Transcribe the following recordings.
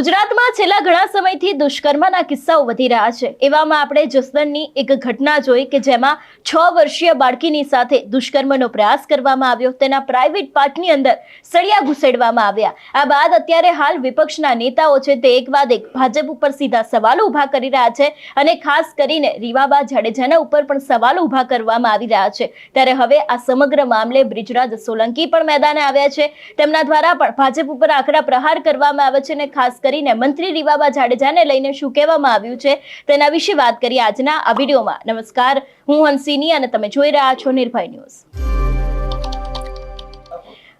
ગુજરાતમાં છેલ્લા ઘણા સમયથી દુષ્કર્મના કિસ્સાઓ વધી રહ્યા છે. એવામાં આપણે જસદણની એક ઘટના જોઈ કે જેમાં છ વર્ષીય બાળકીની સાથે દુષ્કર્મનો પ્રયાસ કરવામાં આવ્યો. તેના પ્રાઇવેટ પાર્ટની અંદર સળિયા ઘુસેડવામાં આવ્યા. આ બાદ અત્યારે હાલ વિપક્ષના નેતાઓ છે તે એક બાદ એક ભાજપ ઉપર સીધા સવાલો ઊભા કરી રહ્યા છે અને ખાસ કરીને રીવાબા જાડેજાના ઉપર પણ સવાલો ઊભા કરવામાં આવી રહ્યા છે. ત્યારે હવે આ સમગ્ર મામલે બ્રિજરાજ સોલંકી પણ મેદાને આવ્યા છે. તેમના દ્વારા પણ ભાજપ ઉપર આકરા પ્રહાર કરવામાં આવે છે અને ખાસ કરીને મંત્રી રીવાબા જાડેજાને લઈને શું કહેવામાં આવ્યું છે તેના વિશે વાત કરીએ આજના આ વિડીયોમાં. નમસ્કાર, હું હંસિની અને તમે જોઈ રહ્યા છો નિર્ભય ન્યૂઝ.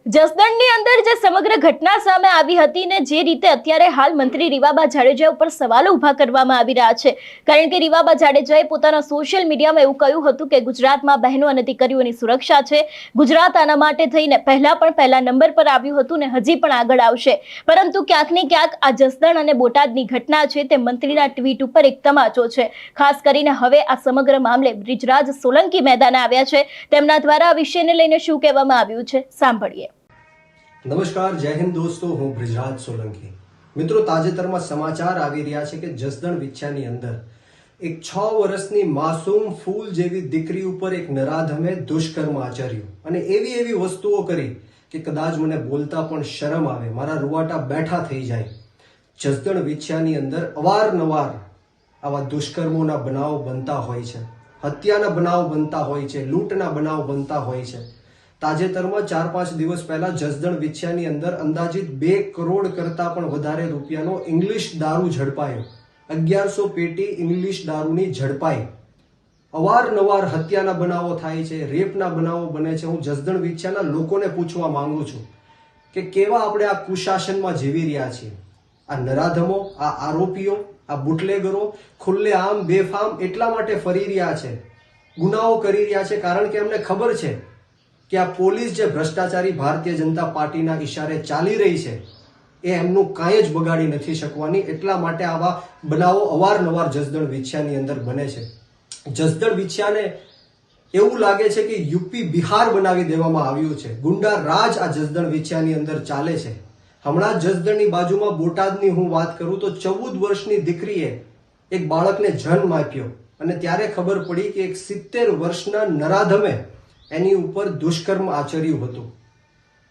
જસદણની અંદર જે સમગ્ર ઘટના સામે આવી હતી ને જે રીતે અત્યારે હાલ મંત્રી રીવાબા જાડેજા ઉપર સવાલો ઊભા કરવામાં આવી રહ્યા છે. કારણ કે રીવાબા જાડેજાએ પોતાના સોશિયલ મીડિયામાં એવું કહ્યું હતું કે ગુજરાતમાં બહેનો અને દીકરીઓની સુરક્ષા છે. ગુજરાત આના માટે થઈને પહેલા પણ પહેલા નંબર પર આવ્યું હતું ને હજી પણ આગળ આવશે. પરંતુ ક્યાંક ને ક્યાંક આ જસદણ અને બોટાદની ઘટના છે તે મંત્રીના ટ્વીટ ઉપર એક તમાચો છે. ખાસ કરીને હવે આ સમગ્ર મામલે બ્રિજરાજ સોલંકી મેદાને આવ્યા છે. તેમના દ્વારા આ વિષયને લઈને શું કહેવામાં આવ્યું છે? સાંભળીએ. નમસ્કાર, જય હિન્દ દોસ્તો, હું બ્રિજરાજ સોલંકી. મિત્રો, તાજેતરમાં સમાચાર આવી રહ્યા છે કે જસદણ વિછ્યાની અંદર એક છ વર્ષની માસૂમ ફૂલ જેવી દીકરી ઉપર એક નરાધમે દુષ્કર્મ આચર્યું. અને એવી એવી વસ્તુઓ કરી કે કદાચ મને બોલતા પણ શરમ આવે, મારા રૂવાટા બેઠા થઈ જાય. જસદણ વિછ્યાની અંદર અવારનવાર આવા દુષ્કર્મોના બનાવો બનતા હોય છે. હત્યાના બનાવ બનતા હોય છે, લૂંટના બનાવ બનતા હોય છે. તાજેતરમાં ચાર પાંચ દિવસ પહેલા જસદણ વિછ્યાની અંદર અંદાજિત બે કરોડ કરતા પણ વધારે રૂપિયાનો ઇંગ્લિશ દારૂ ઝડપાયો. અગિયારસો પેટી ઇંગ્લિશ દારૂની ઝડપાઈ. અવારનવાર હત્યાના બનાવો થાય છે, રેપના બનાવો બને છે. હું જસદણ વિછ્યાના લોકોને પૂછવા માંગુ છું કે કેવા આપણે આ કુશાસનમાં જીવી રહ્યા છીએ? આ નરાધમો, આ આરોપીઓ, આ બુટલેગરો ખુલ્લે આમ બેફામ એટલા માટે ફરી રહ્યા છે, ગુનાઓ કરી રહ્યા છે, કારણ કે એમને ખબર છે કે આ પોલીસ જે ભ્રષ્ટાચારી ભારતીય જનતા પાર્ટીના ઈશારે ચાલી રહી છે, એ એમનું કાંઈ જ બગાડી નથી શકવાની. એટલા માટે આવા બનાવો અવારનવાર જસદણ વિછ્યાની અંદર બને છે. જસદણ વિછ્યાને એવું લાગે છે કે યુપી બિહાર બનાવી દેવામાં આવ્યું છે. ગુંડા રાજ આ જસદણ વિછ્યાની અંદર ચાલે છે. હમણાં જસદણની બાજુમાં બોટાદની હું વાત કરું તો ચૌદ વર્ષની દીકરીએ એક બાળકને જન્મ આપ્યો. અને ત્યારે ખબર પડી કે એક સિત્તેર વર્ષના નરાધમે એની ઉપર દુષ્કર્મ આચર્યું હતું.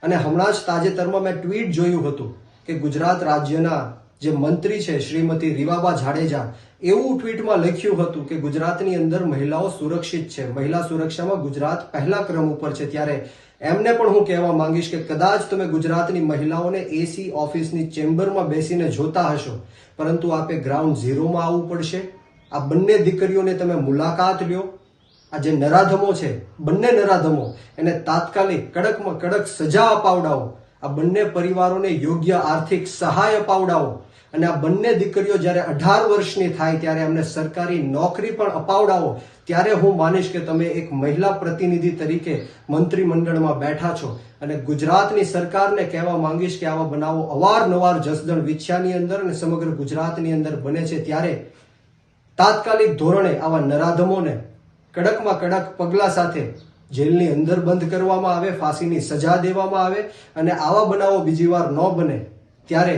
અને હમણાં જ તાજેતરમાં મેં ટ્વીટ જોયું હતું કે ગુજરાત રાજ્યના જે મંત્રી છે શ્રીમતી રીવાબા જાડેજા, એવું ટ્વીટમાં લખ્યું હતું કે ગુજરાતની અંદર મહિલાઓ સુરક્ષિત છે. મહિલા સુરક્ષામાં ગુજરાત પહેલા ક્રમ ઉપર છે. ત્યારે એમને પણ હું કહેવા માંગીશ કે કદાચ તમે ગુજરાતની મહિલાઓને એસી ઓફિસની ચેમ્બરમાં બેસીને જોતા હશો, પરંતુ આપે ગ્રાઉન્ડ ઝીરોમાં આવવું પડશે. આ બંને દીકરીઓને તમે મુલાકાત લ્યો. આ જે નરાધમો છે, બંને નરાધમો, એને તાત્કાલિક કડકમાં કડક સજા અપાવડાવો. આ બંને પરિવારોને યોગ્ય આર્થિક સહાય અપાવડાવો. અને આ બંને દીકરીઓ જ્યારે અઢાર વર્ષની થાય ત્યારે એમને સરકારી નોકરી પણ અપાવડાવો. ત્યારે હું માનીશ કે તમે એક મહિલા પ્રતિનિધિ તરીકે મંત્રીમંડળમાં બેઠા છો. અને ગુજરાતની સરકારને કહેવા માંગીશ કે આવા બનાવો અવારનવાર જસદણ વિછ્યાની અંદર અને સમગ્ર ગુજરાતની અંદર બને છે. ત્યારે તાત્કાલિક ધોરણે આવા નરાધમોને કડકમાં કડક પગલા સાથે જેલની અંદર બંધ કરવામાં આવે, ફાંસીની સજા દેવામાં આવે અને આવા બનાવો બીજી વાર ન બને, ત્યારે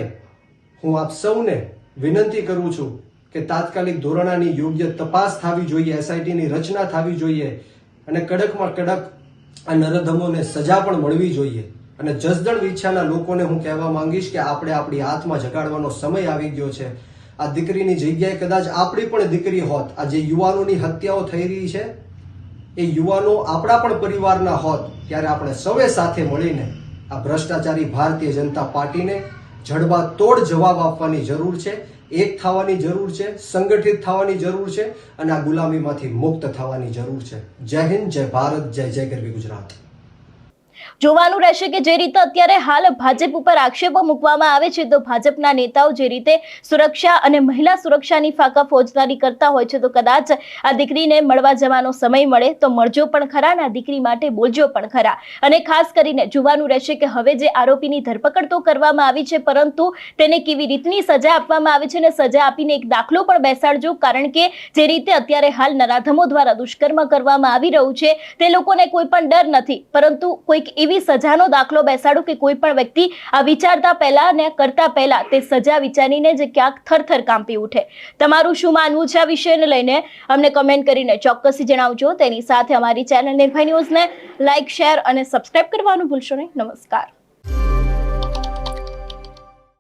હું આપ સૌને વિનંતી કરું છું કે તાત્કાલિક ધોરણાની યોગ્ય તપાસ થવી જોઈએ, એસઆઈટીની રચના થવી જોઈએ અને કડકમાં કડક આ નરધમોને સજા પણ મળવી જોઈએ. અને જસદણ વિછાના લોકોને હું કહેવા માંગીશ કે આપણે આપણી હાથમાં જગાડવાનો સમય આવી ગયો છે. આ દીકરીની જગ્યાએ કદાચ આપણી પણ દીકરી હોત, આ જે યુવાનોની હત્યાઓ થઈ રહી છે, એ યુવાનો આપણા પણ પરિવારના હોત, ત્યારે આપણે સૌએ સાથે મળીને આ ભ્રષ્ટાચારી ભારતીય જનતા પાર્ટીને જડબા તોડ જવાબ આપવાની જરૂર છે, એક થવાની જરૂર છે, સંગઠિત થવાની જરૂર છે અને આ ગુલામીમાંથી મુક્ત થવાની જરૂર છે. જય હિન્દ, જય ભારત, જય જય ગરવી ગુજરાત. જોવાનું રહેશે કે જે રીતે અત્યારે હાલ ભાજપ ઉપર આક્ષેપો મૂકવામાં આવે છે, તો ભાજપના નેતાઓ જે રીતે સુરક્ષા અને મહિલા સુરક્ષાની ફાકા ફોજદારી કરતા હોય છે, તો કદાચ આ દીકરીને મળવા જવાનો સમય મળે તો મળજો પણ ખરા ને આ દીકરી માટે બોલજો પણ ખરા. અને ખાસ કરીને જોવાનું રહેશે કે હવે જે આરોપીની ધરપકડ તો કરવામાં આવી છે, પરંતુ તેને કેવી રીતની સજા આપવામાં આવે છે અને સજા આપીને એક દાખલો પણ બેસાડજો, કારણ કે જે રીતે અત્યારે હાલ નરાધમો દ્વારા દુષ્કર્મ કરવામાં આવી રહ્યું છે, તે લોકોને કોઈ પણ ડર નથી, પરંતુ કોઈક એવી એવી સજાનો દાખલો બેસાડો કે કોઈ પણ વ્યક્તિ આ વિચારતા પહેલા ને કરતા પહેલા તે સજા વિચારીને જ ક્યાંક થરથર કાંપી ઉઠે. તમારું શું માનવું છે આ વિષયને લઈને? અમને કમેન્ટ કરીને ચોક્કસથી જણાવજો. તેની સાથે અમારી ચેનલ નિર્ભય ન્યૂઝને લાઇક શેર અને સબસ્ક્રાઇબ કરવાનું ભૂલશો નહીં. નમસ્કાર.